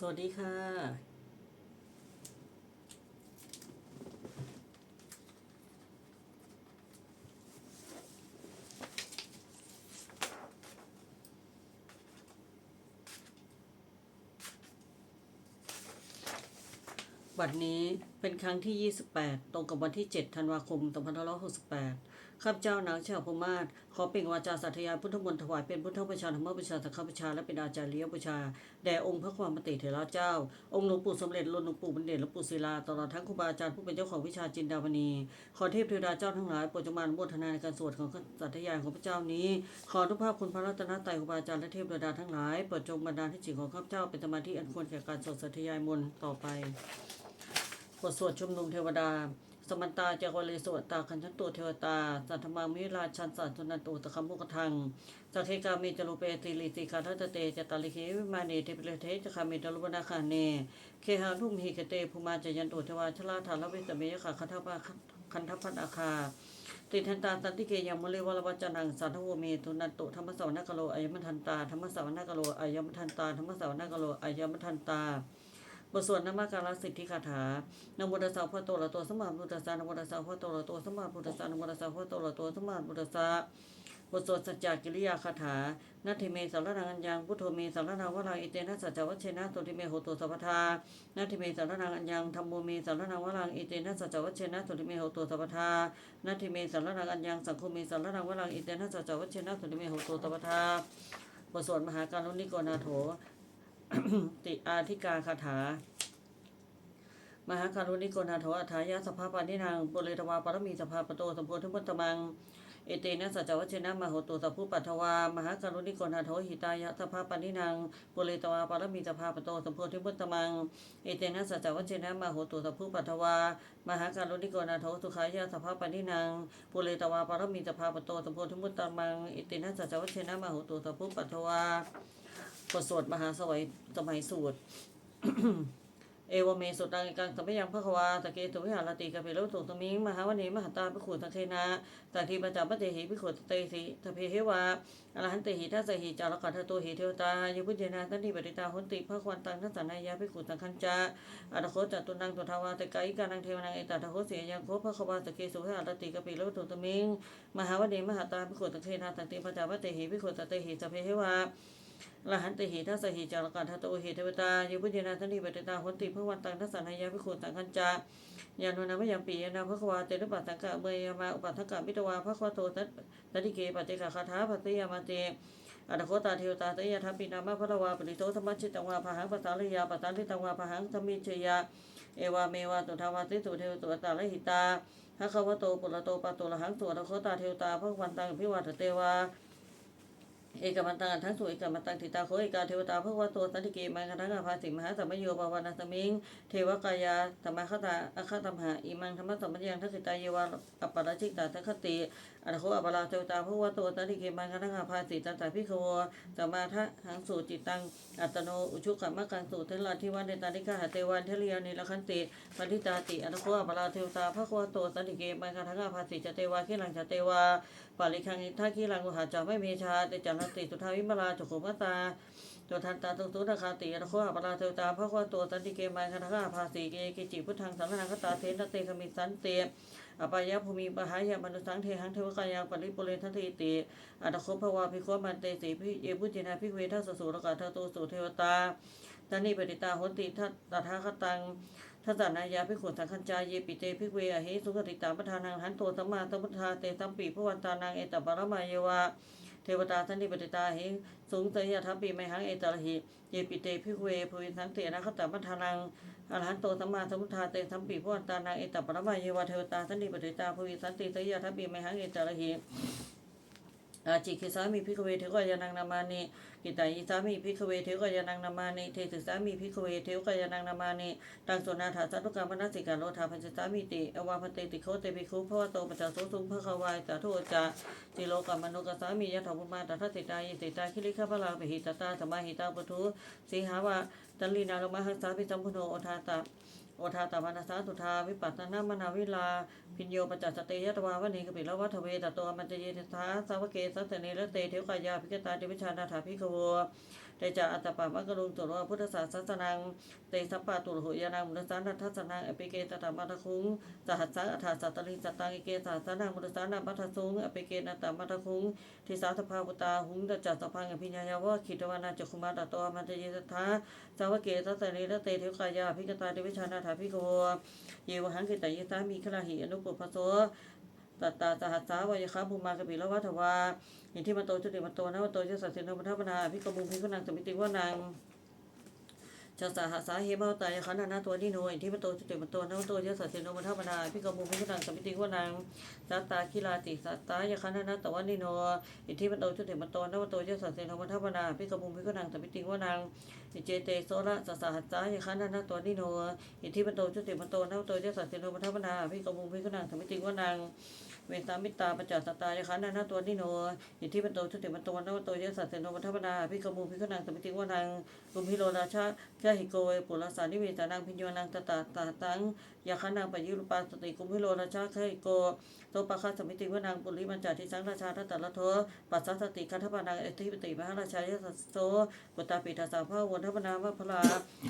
สวัสดีค่ะ บัดนี้เป็นครั้งที่ 28 ตรงกับวันที่ 7 ธันวาคม 2568 ข้าพเจ้านางชาวพมาศขอเปล่งวาจาสัตยาพุทธมนต์ถวายเป็นพุทธบูชาธรรมบูชาสังฆบูชาและเป็นอาจารย์เลี้ยบูชาแด่องค์พระความปฏิเถระเจ้า องค์หลวงปู่สมเด็จหลวงปู่บัณฑิตหลวงปู่ศิลาตลอดทั้งครูบาอาจารย์ผู้เป็นเจ้าของวิชาจินดามณีขอเทพเทวดาเจ้าทั้งหลายโปรดจงมานุโมทนาในการสวดของสัตยาของพระเจ้านี้ ขอทุกภาพคุณพระรัตนตรัยครูบาอาจารย์และเทพเทวดาทั้งหลายโปรดจงบันดาลให้จิตของข้าพเจ้าเป็นสมาธิอันควรแก่การสวดสัตยายมนต์ต่อไปบทสวดชุมนุมเทวดา สมันตาเจกวเลสวดตาคันชันตัวเทวตา สัทธมามิราชันสันตุนันตุตะคำมุกทังสัทเทกามิจโลเปติลิติกาทัตเตจตาลิเควิมาเนเทปิเลเทจะคามิจโลบนาคาเน เคหาทุมหิกเตภูมาจยันตุเทวาชลาธาลวิสเมยขาคันทปาคันทพันอาคาติทันตาตันติเกยังมุเลวรวัจนังสัทโวเมตุนันตุธรรมสวนกโลอายมทันตาธรรมสวนกโลอายมทันตาธรรมสวนกโลอายมทันตา บทสวดนามการสิทธิคาถานโมตัสสะพระโตละตัวสมมาพุทธัสสะนโมตัสสะพระโตละตัวสมมาพุทธัสสะนโมตัสสะพระโตละตัวสมมาพุทธัสสะบทสวดสัจจกิริยาคาถานาทิเมสารนังอัญญังพุทโธเมสารนังวรังอิเตนะสัจจวัชเชนะตุติเมโหตุสัพพทานาทิเมสารนังอัญญังธรรมโมเมสารนังวรังอิเตนะสัจจวัชเชนะตุติเมโหตุสัพพทานาทิเมสารนังอัญญังสังโฆเมสารนังวรังอิเตนะสัจจวัชเชนะตุติเมโหตุสัพพทาบทสวดมหาการุณิโกนาโถ ติอาธิกาคาถา มหาการุณิโกนาโถอัฏฐายาสภาปานินางปุเรตวาปรมีสภาปโตสมโพธิมุตตมัง เอเตนะสัจวัชนะมโหตุสัพพุปัทวามหาการุณิโกนาโถหิตายะสภาปานินางปุเรตวาปรมีสภาปโตสมโพธิมุตตมัง เอเตนะสัจวัชนะมโหตุสัพพุปัทวามหาการุณิโกนาโถสุขายะสภาปานินางปุเรตวาปรมีสภาปโตสมโพธิมุตตมัง เอเตนะสัจจวัชนะมโหตุสัพพุปัทวา บทสวดมหาสวัยสมัยสูตรเอวเมสุตังกังสัมปยังพระควาตะเกตุวิหารติกะเพโลตุตมิงมหาวเนมหาตาภิขุสังเคนาตาทีปัจจาปเตหิภิขุเตสิทเพเหวาอรหันเตหิทัสสหิจารกัตถโตหิเทวตายพุทเจนะตันติปฏิตาหุนติพระควันตังทัสนายาภิขุสังคัญจาอัตโคจตุนังตุทาวาตะไกกานังเทวนังเอตตะโคเสียยังโคพระควาตะเกสุวิหารติกะเพโลตุตมิงมหาวเนมหาตาภิขุสังเคนาตันติปัจจาปเตหิภิขุตเตหิสพเพเหวา ลหันติหิทัสสหิจารกันทัตโตหิเทวตายุพุทธินาทันติปฏิตาหุนติพระวันตังทัสสนายาภิกขุตังคัญจายานวนาพยังปียานาพระควาเตรุปัตตังกะเมยมาอุปัฏฐกะมิตวาพระควาโตตัตตัติเกปฏิกะคาถาปฏิยามาเตอัตโคตาเทวตาตยาทัพปินามาพระวาปริโตธรรมชิตังวาพหังปัตตาลิยาปัตตาลิตังวาพหังธรรมิเชยาเอวาเมวาตุทาวาติตุเทวตุตาลหิตาหะคะวโตปุระโตปะโตละหังตัวตะโคตาเทวตาพระวันตังพิวัตเตวา เอกมันตังทั้งสุเอกมันตังทิตาโคเอกาเทวตาพระวะโตสันติเกมังคทังอาภาสิมหาสัมโยปวานาสมิง เทวกายาธรรมคตาอคตธรรมหาอิมังธรรมสัมปยังทักษิตาเยวาอัปปราชิกตาทัคติ อัตโคอัปปราเทวตาพระวะโตสันติเกมังคทังอาภาสิตันตาพิควสัมมาทะหังสูจิตัง อัตโนอุชุกัมมะกังสูเทลาทิวันเดตานิกาหเทวันเทเลียนิลคันติปฏิตาติอัตโคอัปปราเทวตาพระวะโตสันติเกมังคทังอาภาสิจเตวาขิลังจเตวาปาลิคังอิทาคีลังกุหาจาไม่มีชาติจันติสุทาวิมลาจุกุมตา จุทันตาตุตุนาคาติอระโคหปราเทวตาพระควตัวสันติเกมัยคณะภาสีเกกิจิพุทธังสัมนังคตาเทนเตคมิสันเตอปายะภูมิปหายะมนุสังเทหังเทวกายาปริปุเรนทันติติอัตโคภวาภิโคมันเตสีพิเยพุจินาภิเวทัสสุรกาทตุสุเทวตาตานิปติตาหนติทัตตถาคตังทัศนายาภิขุสังคัญจายเยปิเตภิเวอหิสุขติตาปทานังหันโตสัมมาสัมพุทธาเตสัมปีพระวันตานังเอตปารมาเยวา เทวตาสันติปติตาหิสูงเตยทัพปีไมหังเอตระหิเยปิเตพิเวภูวินสังเตนะขตปทานังอรหันโตสัมมาสัมพุทธาเตสัมปีพระวันตานังเอตปรมาเยวาเทวตาสันติปติตาภูวินสันติเตยทัพปีไมหังเอตระหิ อาจิคิสามีพิกเวเทวกายานังนามานิกิตายิสามีพิกเวเทวกายานังนามานิเทศึสามีพิกเวเทวกายานังนามานิตังโสนาถาสัตุกรรมนัสสิกาโลธาพันสามีติอวาพันเตติโคเตปิคุพระวะโตปัจจโสสุงพระขวายสาธุจะจิโลกรรมมนุกสามียะถาภุมาตถาติตายิสิตาคิริขพระลาภิหิตตาสมาหิตาปทุสิหาวะตัลลีนาลมหัสสาพิสัมพุโนโอทาตา โอทาตามานาสาสุทาวิปัสสนามนาวิลา พิญโยปจัสสเตยตวาวันีกปิลวัฏเวตตัวมันจะเยทธาสาวเกสัสเนรเตเทวกายาภิกตาติวิชานาถาภิกโว เตจาอัตตปามะกะลุงตุโรพุทธศาสสนังเตสัปปะตุโหยานังมุตสานัทธสนังอปิเกตตามัทคุงสหัสสะอัฏฐาสัตตลิสัตตังอิเกสหัสสนังมุตสานัมัทสุงอปิเกนตามัทคุงทิสาสภาปุตาหุงตจัสสพังอภิญญาวะขิตวานาจักขุมาตโตมันตเยสัทธาสาวเกตัสสะเรระเตเทวกายาภิกตาเดวิชานาถาภิกโวเยวหังกิตยิสามีคลาหิอนุปปโส ตัตตาสหัสสาวายคาภูมากบิลวัฏวาอินทิมาโตจุติมาโตนะวโตเจสัสสินโนมัทปนาพิกมุงพิกุนังสมิติว่านังชาสาหัสาเฮมาตายขันนาตัวนิโนอินทิมโตจุติมโตนะวโตเจสัสสินโนมัทปนาพิกมุงพิกุนังสมิติวานังสัตตาคิลาติสัตตายขันนาตวันนิโนอินทิมโตจุติมโตนะวโตเจสัสสินโนมัทปนาพิกมุงพิกุนังสมิติวานังอิเจเตโซระสสหัสสายขันนาตัวนิโนอินทิมโตจุติมโตนะวโตเจสัสสินโนมัทปนาพิกมุงพิกนังสมิติวานัง เวตามิตาปัจจัสตายคันนาตัวนิโนอิทธิปโตชุติปันโตนวโตยสัสเสโนมัทปนาพิกมูพิกนังสมิติวนังลุมพิโลราชาแค่หิโกเวปุรสานิเวตานังพิญโยนังตตาตาตังยาคันนังปยุรปาสติกุมพิโลราชาแค่หิโกโตปะคาสมิติวนังปุริมันจาทิสังราชาทัตตะละโทปัสสสติคัทปนังเอธิปติมหาราชายสัสโตปุตาปิตาสาภาวนทัปนามะพลา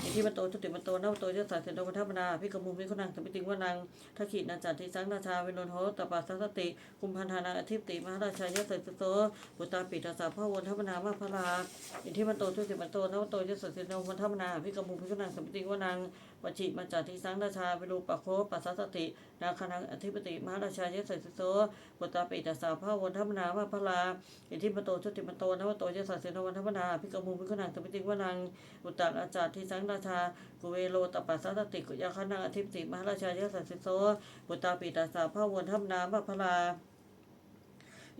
อิทธิปโตชุติปโตนวโตยสัสเสโนมัทปนาพิกมูพิกนังสมิติวนังทักขินันจาทิสังราชาเวโนโหตปัสสสติ คุมพันธานาอธิปติมหาราชายะสัสโตบุตตาปิตาสาพระวนทัพนามาพราอินทิมันโตทุติมันโตนวโตยสสสิโนวันทัพนาพิกมุพิกนังสมติวนังวจิมาจาทิสังราชาวิรูปโคปัสสสติ นาคนังอธิปติมหาราชายะสัสโตบุตตาปิตาสาพระวนทัพนาพระลาอิทธิมันโตทุติมโตนวโตเยสัสสินวันทัพนาพิกมุพิกนังสมิติวนังบุตตาอาจารทิสังราชากุเวโลตปัสสสติกุยาคนังอธิปติมหาราชายสัสโตบุตตาปิตาสาพระวนทัพนาพระลา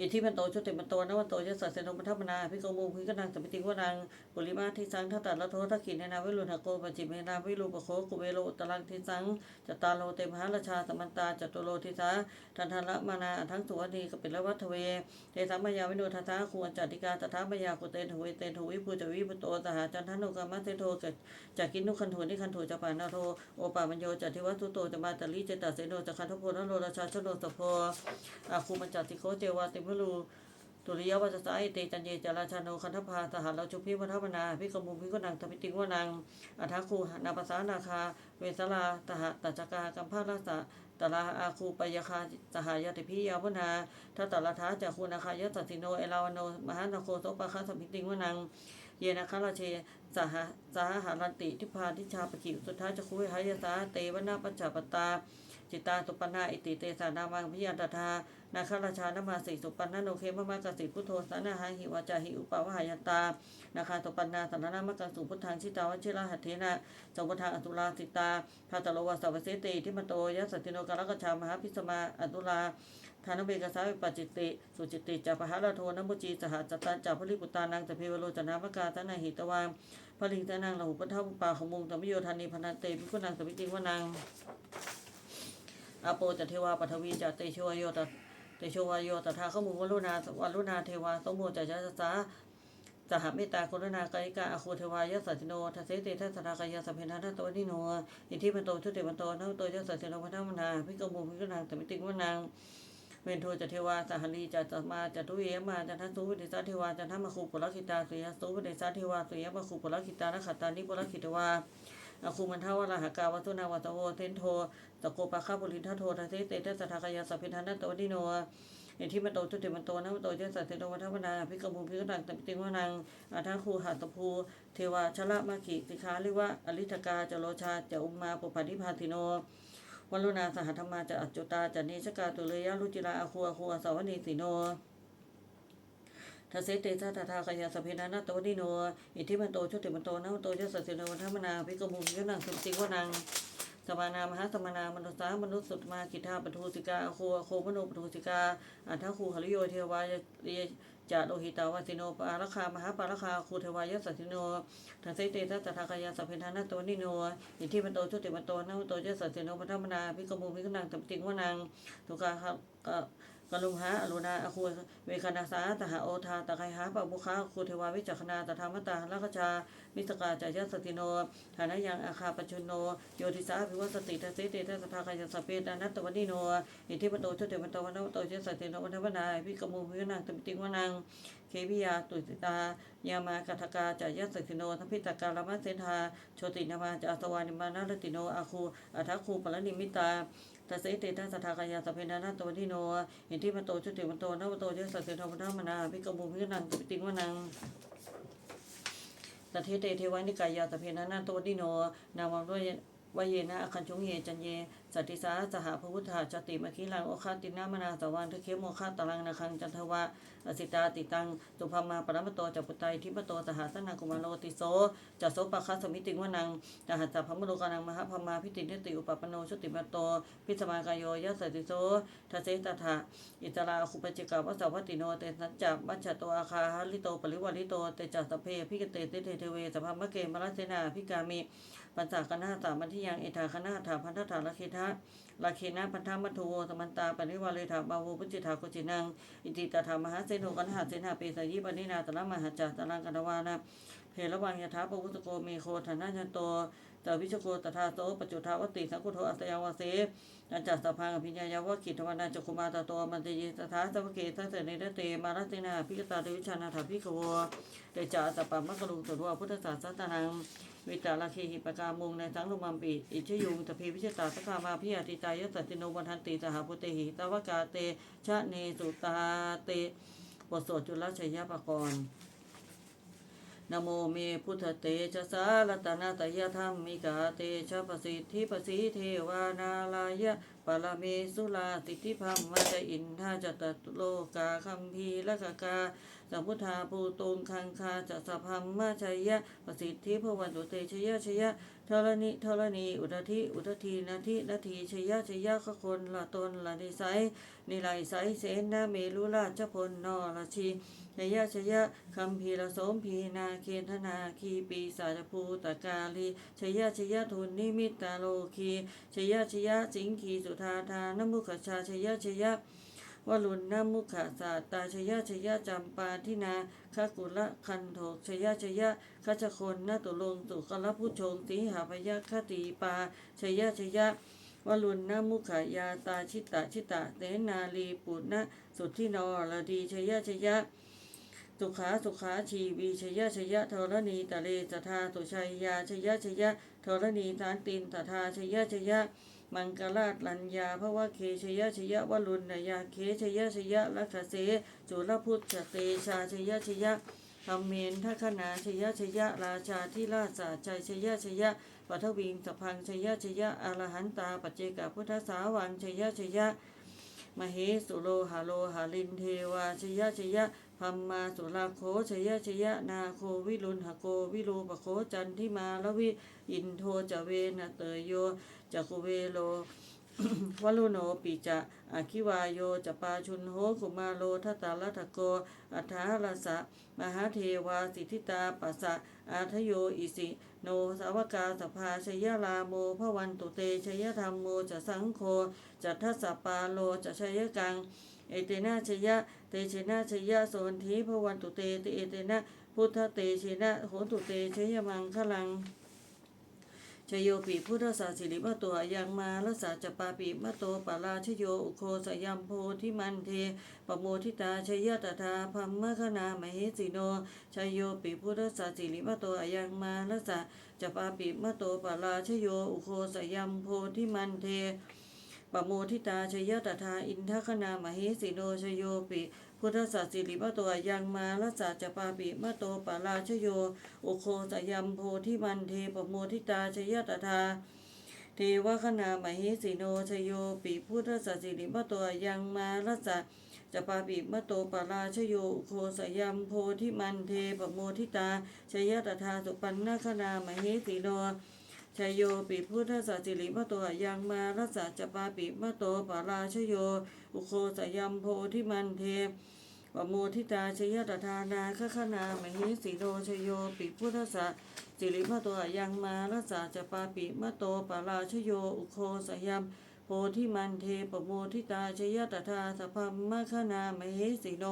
อิทธิมันโตชุติมันโตนวโตยสัสเสนมัทมนาพิโกมุพิกนังสมิติวนังปุริมาทิสังทัตตะละโททักขินนาวิรุณหโกปจิเมนาวิรูปโคกุเวโลตรังทิสังจตาโลเตมหาราชาสมันตาจตุโลทิสาทันทันละมานาทั้งสุวรรณีกปิลวัฒเวเตสัมมายาวิโนทัตถาควรจัติกาตถามยากุเตนหุเวเตนหุวิภูจวิปุโตสหจันทนุกรรมเตโทเกจากกินนุคันโทนิคันโทจะปานาโทโอปามัญโยจัติวัตุโตจะมาตลิเจตเสโนจะคันทโพนโลราชาชโนสโพอาคูมันจัติโคเจวาติมลูตุริยวัจสายเตจันเยจาราชาโนคันธพาสหัสเราจุพิวัฒพนาพิกมุพิกนังธมิติวนังอัฐาคูนาภาษานาคา เวสลาตหะตัจกากัมภาราสะตลาอาคูปยคาสหายติพิยาวนาทัตตลทาจากคูนาคายสัสิโนเอลาวโน มหานโคโสปะคาสมิติวนัง เยนะคาราเชสหสหหารันติทิพาทิชาปกิสุทธาจะคุยหายสาเตวนาปัญจปตา จิตตาสุปนาอิติเตสานามังพิยันตถานาคราชานามาสิสุปันนาโนเคมมากสิพุทโธสานาหาหิวาจาหิอุปวหายตา นาคาตุปันนาสันนามกังสุพุทธังชิตาวชิราหัตเทนะจงพุทธังอตุลาสิตาพาตโลวาสวัสเสติทิมโตยัสสติโนกรกชามหาพิสมาอตุลาทานเบกสาวิปัจจิติ สุจิติจาปหาราโทนมุจีสหจัตตันจาพลิปุตานังจะเพวโลจนามกาตนาหิตวังพลิงตนังละหุปทัพปาขมุงตมิโยธานีพนันเตพิคุนังสมิติวนัง อาโปจเทวาปัทวีจะเตโชวโยตเตโชวโยตถาขมุวรุณาวัลุนาเทวาสมโมจะจะสาสหเมตตากรุณากายิกาอาคูเทวายสัสสิโนทัสเสติทัสสรากายสัพเพนันทโตนิโนอิทิมันโตชุติมันโตนัโตยสสสิโนพัทธมนาพิกมุพิกนังสมิติวนังเวนโทจะเทวาสหลีจะจะมาจะทุเยมาจะทัสสุวิเดสาเทวาจะทัมมะคูปุรคิตาสุยสุวิเดสาเทวาสุยมะคูปุรคิตานะขัตตานิปุรคิตวา อาคูมันทาวราหกาวัตุนาวัตโวเทนโทตะโกปะคาบุรินทโททัสเสเตทัสทากายาสัพพิทันนโตดิโนเอที่มันโตจุติมันโตนะมันโตเจสัสเตโนวัฒวนาพิกมุพิกนังตติงวนังอาทาคูหัตภูเทวาชละมากิสิกขาลิวะอลิทกาจโลชาจะอุมมาปุปานิพาติโนวัลุนาสหัธรรมาจะอัจจุตาจะเนชกาตุเลยยะรุจิราอาคูอาคูอาสาวนีสิโน ทัสเสเตชะตถาคายาสพเพนานาโตนิโน อิทธิมันโตชุติมันโตนะมันโตยัสสะเสนวันมนาพิกมุพิกนังสุติวนังสมานามหาสมานามนุษสามนุษย์สุตมากิทาปทุสิกาโคโคมโนปทุสิกาอันทคูหริโยเทวายเยจะโลหิตาวาสิโนปาราคามหาปาราคาคูเทวายสัสิโนทัสเสเตชะตถาคายาสพเพนานาโตนิโนอิทธิมันโตชุติมันโตนะมันโตยัสสะเสนวันมนาพิกมุพิกนังสุติวนังทุกาคะ กลุมหาอรุณาอคูเวคณาสาตหาโอทาตะไคหาปะบุคาคูเทวาวิจักขณาตถามตาลักชามิสกาจายสติโนฐานะยังอาคาปชุนโนโยติสาภิวัสติทัสเสติทัสทาคายสเปตานัตตวันิโนอิทิปโตชุติปโตวันโตเจสติโนวันทวนาพิกมุพิวนังตมิติวนังเควิยาตุติตายามากัทกาจายสสิโนทัพพิตการลมัสเสธาโชตินามาจาสวานิมานาลติโนอาคูอัทคูปลนิมิตา ตัสเสติทัสสทากายาสเพนานาตวนิโนเห็นที่มันโตชุติมันโตนามันโตเยสัสเสธรรมธรรมนาพิกบุมิกนังจิติงวนังตเทเตเทวานิกายาตเพนานันโตดิโนนามวยวเยนะอคันชงเยจันเย สัตติสาสหพพุทธาจติมคิลังโอคาตินามนาสวันทเคโมคาตลังนาคังจันทวะอสิตาติตังตุภมาปรมโตจัปุตไตทิปโตสหสนากุมารโลติโสจัสโสปะคัสสมิติงวนังตหัสสะพมโลกานังมหาพมาพิตินิติอุปปโนชุติมโต พิสมากายโยยัสสติโสทัเสตถาอิตราคุปจิกาวสาวัติโนเตสัจจมัจจโตอาคาหลิโตปริวาลิโตเตจัสสพเพพิกเตติเทเทเวสภามะเกมรัสเสนาพิกามิ ปัญจคณาสามัญทิยังเอถาคณาถาพันธถาลคิทะลาคินะพันธมัทโทสมันตาปริวาเลถาบาวูปุจิธาโคจินัง อิติตถามหาเสนโหกันหาเสนาเปสยิปนินาตระมหาจัตรังกันวานะเพระวังยถาปวุตโกเมโคธนาจันโต ตวิชโกตถาโตปจุทาวติสังคุโทอัตยาวาเสนันจัสสพังอภิญญายาวกิตวานาจกุมาตโตมันตยิตถาสวเกทัสเสเนเตมารัตินาพิกตาเดวิชานาถาพิกโวเดจาตปะมะกรุงตวพุทธศาสนานังวิตาลาเคหิปกามุงในสังลมัมปีอิชยุงตพีวิชตาสกามาพิยติตายสัติโนวันทันติสหพุเตหิตวกาเตชะเนสุตาเตบทสวดจุลชัยยปกรณ์ นโมเมพุทธเตชะสาลตนาตยธรรมิกาเตชะปสิทธิปสีเทวานาลายะปรเมสุลาติทิพัมมัจอินทาจตตโลกาคัมพีละกกาสัมพุทธาภูตุงคังคาจะสพัมมาชัยยะปสิทธิพวันตุเตชยชยะธรณิธรณี อุทธิอุทธีนาทินาทีชยชยะขคนละตนละนิสัยนิไลไสเสนาเมลุราชพลนอราชี ชยะชยะคัมพีระสมพีนาเคนธนาคีปีสาจภูตกาลีชยะชยะทุนนิมิตตาโลคีชยะชยะสิงคีสุธาทานมุขชาชยะชยะวลุณนามุขะสาตาชยะชยะจำปาทินาคกุละคันโทกชยะชยะคัจคนนาตุลงตุกลพุชงติหาพยะคติปาชยะชยะวลุณนามุขายาตาชิตะชิตะเตนาลีปุณนะสุทธินอรดีชยะชยะ สุขาสุขาชีวีชยะชยะธรณีตะเลสทาตุชัยยาชยะชยะธรณีทานตินตถาชยะชยะมังกราชลัญญาภวะเคชยะชยะวลุณนยาเคชยะชยะลักขเสจุลพุทธเตชาชยะชยะธรรมเมนทัคนาชยะชยะราชาที่ราชาใจชยะชยะปัทวิงสพังชยะชยะอรหันตาปัจเจกพุทธสาวังชยะชยะมเหสุโลหาโลหาลินเทวาชยะชยะ พัมมาสุราโคชยะชยะนาโควิรุณหโกวิโรปโคจันทิมาลวิอินโทจเวนะเตยโยจักุเวโลวลุโนปิจะอาคิวายโยจะปาชุนโหกุมาโลทัตตาลัทโก อัฏฐาลสะ มหาเทวาสิทธิตาปัสสะอาทโยอิสิ โนสาวกาสภาชยลาโมพระวันตุเตชยธรรมโมจะสังโฆจัตทัสสปาโลจะชยกัง เอเตนะชยะ เตชนะชยะโสนทีพวันตุเตเตเอเตนะพุทธเตชนะโหตุเตชยมังคลังชโยปิพุทธศาสิริมะตัวยังมาลสาจปาปิมะโตปาราชโยอุโคสยัมโพธิมันเทปโมทิตาชยตถาพัมมะคณามเหสิโนชโยปิพุทธศาสิริมะตัวยังมาลสาจปาปิมะโตปาราชโยอุโคสยัมโพธิมันเท ปโมทิตาชยตถาอินทคณามเหสิโนชโยปิ พุทธศาสิริมะตัวยังมาลสาจปาปิมะโตปาราชโยโอโคสยัมโพธิมันเทปโมทิตาชยตถาเทวคณามหิสิโนชโยปิพุทธสัสิริมะตัวยังมารัสสะจะปาปิมะโตปาราชโยอุโคสยัมโพธิมันเทปโมทิตาชยตถาสุปันนคณามหิสิโน ชโยปิพุทธสัสสิริมะตัวยังมารัสจปาปิมะโตปาราชโย อุโคสยัมโพธิมันเทปโมทิตาชยตถานาคขนามหิสีโดชโยปิพุทธะสิริมะตัวยังมารัสจปาปิมะโตปาราชโย อุโคสยัมโพธิมันเทปโมทิตาชยตถาสพัมมะขนามหิสีโน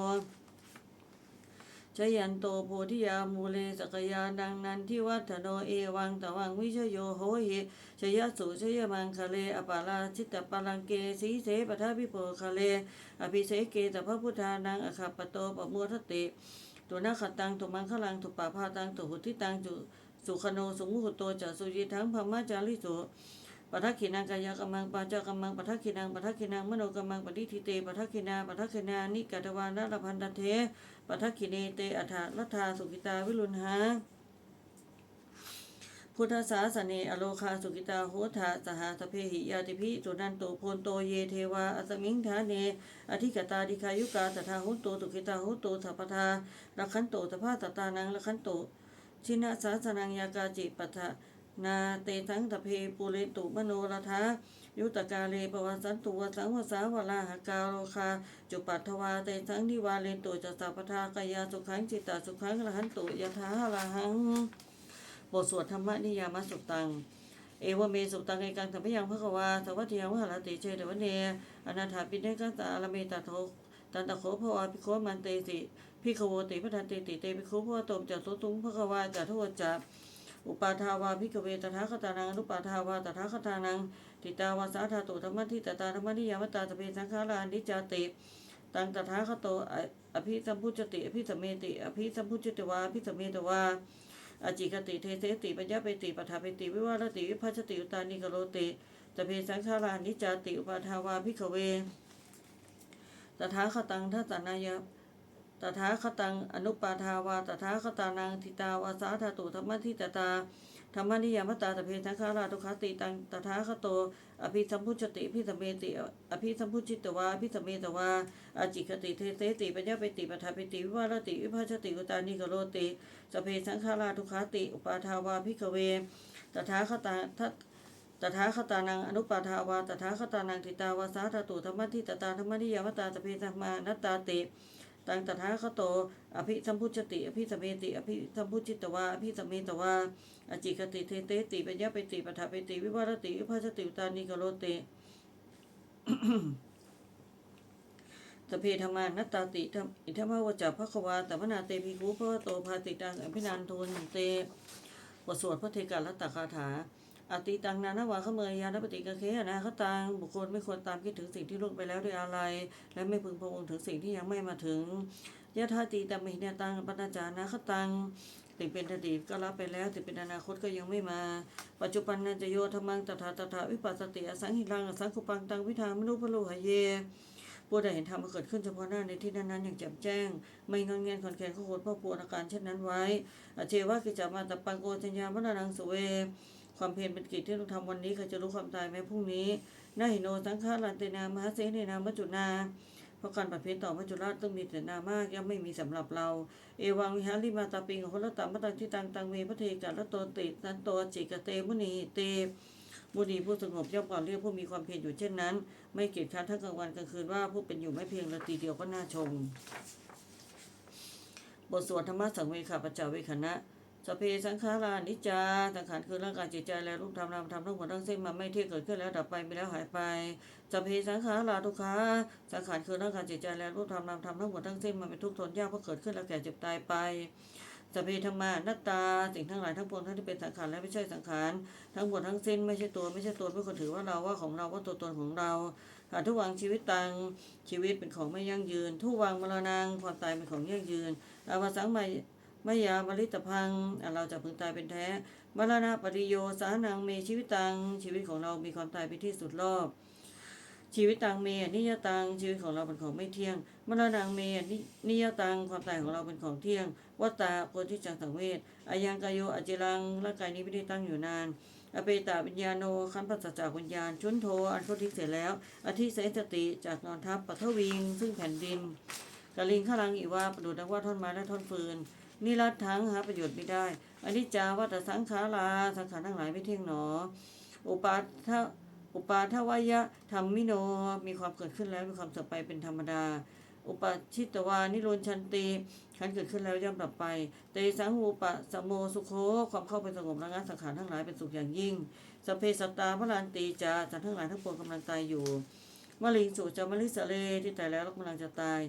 ชยันโตโพธิยามูเลสกยาดังนั้นที่วัฒโนเอวังตวังวิชโยโหหิชยสุชยมังคะเลอปาราชิตปาลังเกสีเสปทาพิโพคะเล อภิเสเกตพระพุทธานังอคัปปโตปโมทติตัวนาคตังตุมังคลังตุปาพาตังตุหุติตังจุสุขโนสุมุหุโตจะสุยิทั้งพม่าจาริสุ ปัทกินังกายกรรมังปาจากรรมังปัทกินังปัทกินังมโนกรรมังปฏิทิเตปัทกินาปัทกินานิกัตวานาลพันตเทปัทกิเนเตอัฏฐรัตถาสุกิตาวิรุณหาพุทธศาสเนอโลคาสุกิตาโหทาสหาสเพหิยาติพิจุนันโตโพนโตเยเทวาอสมิงทาเน อธิกตาดิคายุกาตถาหุโตสุกิตาหุโตสัพพทาลักขันโตสภาตตานังลักขันโต ชินะสาสนังยากาจิปัฏฐา นาเตทั้งตะเพปุเรตุมโนรทายุตกาเลปวัสสันตุวสังวสาวลาหกาโลคา จุปัทถวาเตทั้งนิวาเลนโตจัสสะปทากายาสุขังจิตตาสุขังละหันโตยะถาละหังบทสวดธรรมนิยามสุตัง เอวเมสุตังเอกังธรรมยังพระกวาสวัสดิยังวหารติเชตวันเนอนาถาปิเนกัสสะอารเมตโทตันตะโขภวาภิโขมันเตสิพิขโวติพระทันเตติเตภิโขภวตมจัตุตุงพระกวาจัตโทจัก อุปาทาวาภิกเวตถาคตานังอนุปาทาวาตถาคตานังติตาวาสาธาตุธรรมทิตตาธรรมนิยามตาสเปสังขารานิจจติตังตถาคโตอภิสัมพุจติอภิสัมเมติอภิสัมพุจติวาอภิสัมเมตวาอจิกติเทเสติปัญญาเปติปัฏฐาเปติวิวารติวิภัชติอุตานิกโรติตเพสังขารานิจจติอุปาทาวาพิกเวตถาคตังทัตนายะ ตถาคตังอนุปาทาวาตถาคตานังทิตาวาสาธาตุธรรมทิตตาธรรมนิยามตาตเพสังขาราทุคติตังตถาคโต อภิสัมพุชติอภิสัมเมติ อภิสัมพุจิตวาอภิสัมเมตวาอจิกติเทเสติปัญญาเปติปัฏฐาเปติวิวารติวิภัชติอุตานิกโรติสเพสังขาราทุขาติ อุปาทาวาพิกเว ตถาคตาทัตตถาคตานังอนุปาทาวาตถาคตานังทิตาวาสาธาตุธรรมทิตตาธรรมนิยามตาสพเพสัมมานัตตาติ ตังตถาคโต อภิสัมพุชติ อภิสมเมติ อภิสัมพุจิตวาอภิสมเมตวาอจิกติเทเตติปัญญาเปติปัฏฐาเปติ วิวารติ วิภัชติอุตานิกโรเตสเพธรรมานัตตาติธรรมอิทธรรมวจาภควาต่วนาเตพีคูพระโตภาติตังอภินันทุนเตบทสวดพระเทการัตตคาถา อติตังนานาวาขเมยยานปฏิกะเคหนาคตังบุคคลไม่ควรตามคิดถึงสิ่งที่ล่วงไปแล้วด้วยอะไร และไม่พึงพะวงถึงสิ่งที่ยังไม่มาถึงยะธาติตัมมิเนตังปนาจานาคตังสิ่งเป็นอดีตก็รับไปแล้วสิ่งเป็นอนาคตก็ยังไม่มา ปัจจุบันนันจะโยธรรมังตถาตถาวิปัสสติอสังหิรังอสังคุปังตังวิธามนุพะโลหะเยผู้ใดเห็นธรรมมาเกิดขึ้นเฉพาะหน้าในที่นั้นๆอย่างแจ่มแจ้ง ไม่งอนแงนขอนแก่นข้อโคตรพ่อปวอาการเช่นนั้นไว้ อเจวะกิจามาตปังโกจัญญามรณังสเว ความเพียรเป็นกิจที่ต้องทำวันนี้ใครจะรู้ความตายแม้พรุ่งนี้นาหิโนสังฆารันเตนามหาเสนนามจุนาเพราะการปัดเพียนต่อมัจจุราชต้องมีแต่นามากย่อมไม่มีสำหรับเรา เอวังวิหาริมาตาปิงโหรตัมมตังทิตังตังเมพระเทกัละโตตินันโตจิกเตมุนีเตบุรีผู้สงบย่อมก่อนเรียกผู้มีความเพียรอยู่เช่นนั้น ไม่เกียจคร้านทั้งกลางวันกลางคืนว่าผู้เป็นอยู่ไม่เพียงนาทีเดียวก็น่าชมบทสวดธรรมะสังเวขาปัจจาเวคณะ สพเพสังขารานิจจาสังขารคือร่างกายจิตใจและรูปธรรมนามธรรมทั้งหมดทั้งสิ้นมันไม่เที่ยงเกิดขึ้นแล้วดับไปมีแล้วหายไปสพเพสังขาราทุกขาสังขารคือร่างกายจิตใจและรูปธรรมนามธรรมทั้งหมดทั้งสิ้นมันเป็นทุกข์ทนยากเพราะเกิดขึ้นแล้วแก่เจ็บตายไปสพเพธรรมานัตตาสิ่งทั้งหลายทั้งปวงทั้งที่เป็นสังขารและไม่ใช่สังขารทั้งหมดทั้งสิ้นไม่ใช่ตัวไม่ใช่ตนไม่ควรถือว่าเราว่าของเราว่าตัวตนของเราหาทุกวังชีวิตตังชีวิตเป็นของไม่ยั่งยืน ทุกวังมรณงความตายเป็นของยั่งยืนอาวสังไม่ มยาบริตพัง เราจะพึงตายเป็นแท้ มรณะปริโยสานังเมชีวิตตัง ชีวิตของเรามีความตายเป็นที่สุดรอบ ชีวิตตังเมนิยตัง ชีวิตของเราเป็นของไม่เที่ยง มรณะเมนิยตัง ความตายของเราเป็นของเที่ยง วัตตาโกทิจังสังเวชอายังกายโยอจิรัง ร่างกายนี้ไม่ได้ตั้งอยู่นานอเปตาวิญญาโนคันปัสสจากวิญญาณ ชุนโท อันเขาทิ้งเสร็จแล้ว อธิเสสติจากนอนทับปัทวิง ซึ่งแผ่นดินกาลิงข้ารังอีว่าประดุดดังว่าท่อนไม้และท่อนฟืน นิรัตทั้งหาประโยชน์ไม่ได้อนิจจาวัตสังขาราสังขารทั้งหลายไม่เที่ยงหนอ อุปาทะอุปาทวายะธรรมมิโนมีความเกิดขึ้นแล้วมีความเสื่อมไปเป็นธรรมดา อุปชิตวานิโรนชันติขันเกิดขึ้นแล้วย่อมดับไป เตสังหูปะสมโมสุโคความเข้าไปสงบระงับสังขารทั้งหลายเป็นสุขอย่างยิ่งสเพสตตาพระลานตีจาสัตว์ทั้งหลายทั้งปวงกำลังตายอยู่มะลิงสุจามะลิสะเลที่ตายแล้วกำลังจะตาย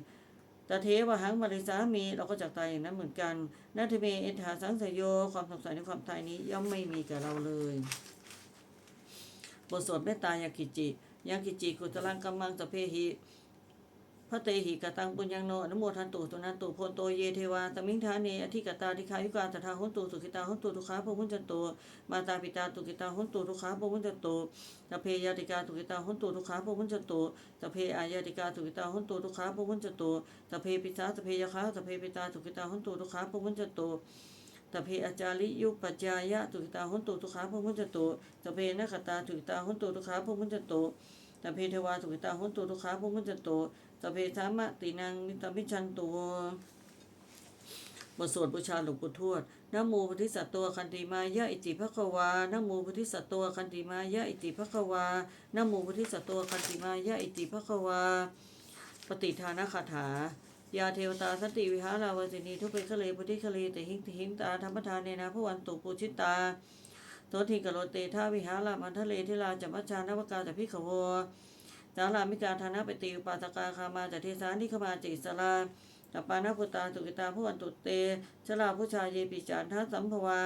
ตเทวหังมาริสามีเราก็จะตายอย่างนั้นเหมือนกันนาทเมเอถาสังสยโยความสงสัยในความตายนี้ย่อมไม่มีแก่เราเลยบทสวดเมตตายากิจิยังกิจิกุตลังกัมมังสะเพหิ พระเตหิกตังปุญญังโนอนุโมทันตุตุนันตุโพนโตเยเทวาตมิงทาเนอธิกตาธิคายุกาตถาหุนตุสุขิตาหุนตุทุขาภพุญจันตุมาตาปิตาตุกิตาหุนตุทุขาภพุญจันตุตะเพยาติกาตุกิตาหุนตุทุขาภพุญจันตุตะเพอายาติกาตุกิตาหุนตุทุขาภพุญจันตุตะเพปิตาตะเพยคาตะเพปิตาตุกิตาหุนตุทุขาภพุญจันตุตะเพอาจาริยุปัจจายะตุกิตาหุนตุทุขาภพุญจตุตะเพนักตาตุกิตาหุนตุทุขาภพุญจตุตะเพเทวาตุกิตาหุนตุทุขาภพุญจตุ เพธรรมะตินังนิตมิชันตุบทสวดบูชาหลวงปู่ทวดนโมพุทธิสัตตัวคันติมายะอิติภควานโมพุทธิสัตตัวคันติมายะอิติภควานโมพุทธิสัตตัวคันติมายะอิติภควา ปฏิทานคาถา ยาเทวตาสันติวิหาราวสินีทุเปคะเลพุทธิคะเลติหิงติหิงตาธรรมทานเนนะพระวันตุปูชิตาโตทิกโรเตท่าวิหารามันทะเลทิลาจัมมัชานวกาจะพิขโว สารามิกาธานะปฏิปาตกาคามาจะเทสานิขมาจิสลาตปานาพุตาสุกิตาพระวันตุเตชลาผู้ชายเยปิจานทัสสัมภวา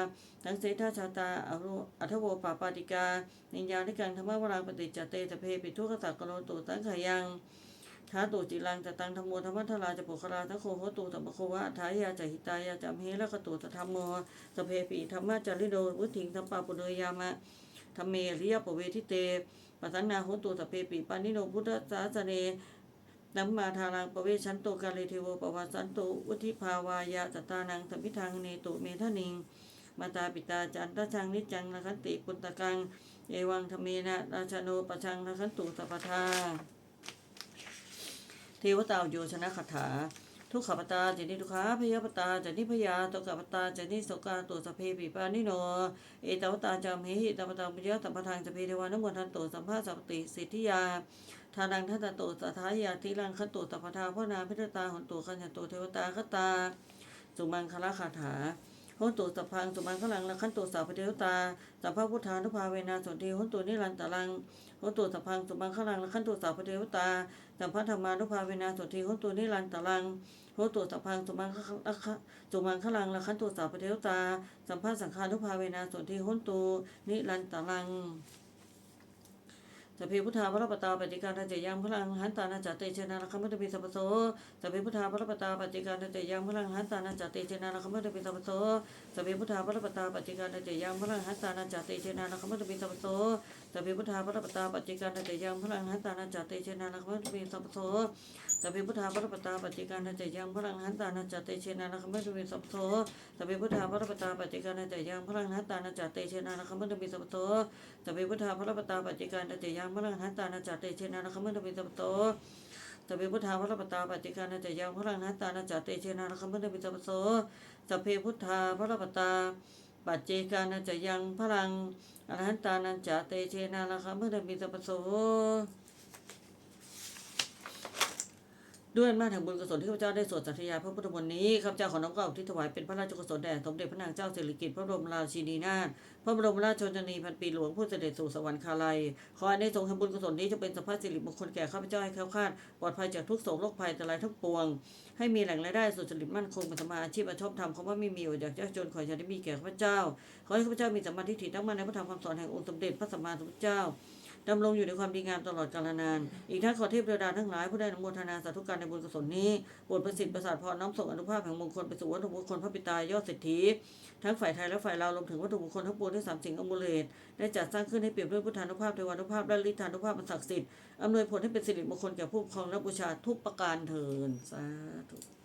ทั้งเสทาชาตาอรุอัทโวปาปาติกา นิญญาณิกังธรรมวรังปฏิจเตจะเพปิทุกขสักกโลตุตังขยังท้าตูจิรังจะตังธรรมโมธรรมทราจะปุคลาทะโคโหตูตัมโควะทายาจะหิตายาจำเฮละกตูตธรรมโมสเพปีธรรมะจาริโดวุถิงธรรมปาปุเรยามะธรรมเมริยปเวทิเต ปัสสนาโหตูสเพปีปานิโนพุทธศาสเนนัมมาทารังประเวชันโตกาเลเทโวปวัสสันโตวุธิภาวายาจตานังสัมพิทังเนตุเมทนิงมาตาปิตาจันตชังนิจังนะคันติปุตตะกังเอวังธรรมเมนะราชโนปชังนะคันตุสัพพทาเทวตาโยชนะคาถา ทุกขปตาจนิทุกขาพยาปตาจนิพยาตกปตาจนิโสกาตัวสเพปิปานิโน เอตวตาจามเหหิตปตาปุญญาตัมปทางสพเพเทวานโมทันโตสัมภาสัพติสิทธิยาทานังทัตโตสัทายาทิรังคโตตัปปทาพ่อนาพิทตาหนโตขันยโตเทวตาคตาสุมังคละคาถาโหนตุสัพพังสุมังคลังละขันโตสาพเทวตาสัพพพุทธานุภาเวนะสนทีโหนตุนิรันตรังโหนตุสัพพังสุมังคลังละขันโตสาพเทวตา สัมพัทธรรมานุภาเวนะสุทีหนตัวนิรันตรังโหตัวสัพพังสุมังคะสุมังคลังละคันตัวสาวปเทวตา สัมพัทธสังฆานุภาเวนะสุทีหนตัวนิรันตรัง สัพเพพุทธาพระปตาปฏิการทัจเจยังพลังหันตานาจัตเตชนะละคัมมัตปิสัพพโสสัพเพพุทธาพระปตาปฏิการทัจเจยังพลังหันตานาจัตเตชนะละคัมมัตปิสัพพโสสัพเพพุทธาพระปตาปฏิการทัจเจยังพลังหันตานาจัตเตชนะละคัมมัตปิสัพพโสสัพเพพุทธาพระปตาปฏิการทัจเจยังพลังหันตานาจัตเตชนะละคัมมัตปิสัพพโส สัพเพพุทธาพระปตาปฏิการทัจยังพลังหันตานาจัตเตชนะละคัมมัตปิสัพโสสัพเพพุทธาพระปตาปฏิการทัจยังพลังหันตานาจัตเตชนะละคัมมัตปิสัพโสสัพเพพุทธาพระปตาปัจจิการตเตยังพระลังหันตานาจัตเตเชนะนะคัมมัตปิสัพโตสัพเพพุทธาพระปตาปัจจิการตเตยังพระลังหันตานาจตเตเชนะนะคัมมัตปิสัพโตสัพเพพุทธาพระปตาปัจเจกานาจยังพลังอรหันตานันจเตเชนะนะคัมมัตปิสัพพโต ด้วยอำนาจแห่งบุญกุศลที่ข้าพเจ้าได้สวดสัตยาพระพุทธมนต์นี้ข้าพเจ้าขอน้อมกล่าวที่ถวายเป็นพระราชกุศลแด่สมเด็จพระนางเจ้าสิริกิติ์พระบรมราชินีนาถพระบรมราชชนนีพันปีหลวงผู้เสด็จสู่สวรรคาลัยขอให้ในสงฆ์แห่งบุญกุศลนี้จะเป็นสัพพสิริมงคลแก่ข้าพเจ้าให้แคล้วคลาดปลอดภัยจากทุกโศกโรคภัยแต่ลายทั้งปวง ให้มีแหล่งรายได้สุจริตมั่นคงเป็นสมาอาชีพอาชอบธรรมคำว่าไม่มีอดอยากยากจนขออย่าได้มีแก่ข้าพเจ้า ขอให้ข้าพเจ้ามีสัมมาทิฏฐิตั้งมั่นในพระธรรมคำสอนแห่งองค์สมเด็จพระสัมมาสัมพุทธเจ้า ดำรงอยู่ในความดีงามตลอดกาลนาน อีกทั้งขอเทพเทวดาทั้งหลายผู้ได้นุโมทนาสาธุการในบุญกุศลนี้โปรดประสิทธิ์ประสาทพรน้อมส่งอนุภาพแห่งมงคลไปสู่วัตถุมงคลพระปิตายอดเศรษฐีทั้งฝ่ายไทยและฝ่ายลาวรวมถึงวัตถุมงคลทั้งปวงที่สามสิ่งอมูลเลตได้จัดสร้างขึ้นให้เปรียบด้วยพุทธานุภาพเทวานุภาพและฤทธานุภาพอันศักดิ์สิทธิ์อำนวยผลให้เป็นสิริมงคลแก่ผู้ครองและบูชาทุกประการเถิดสาธุ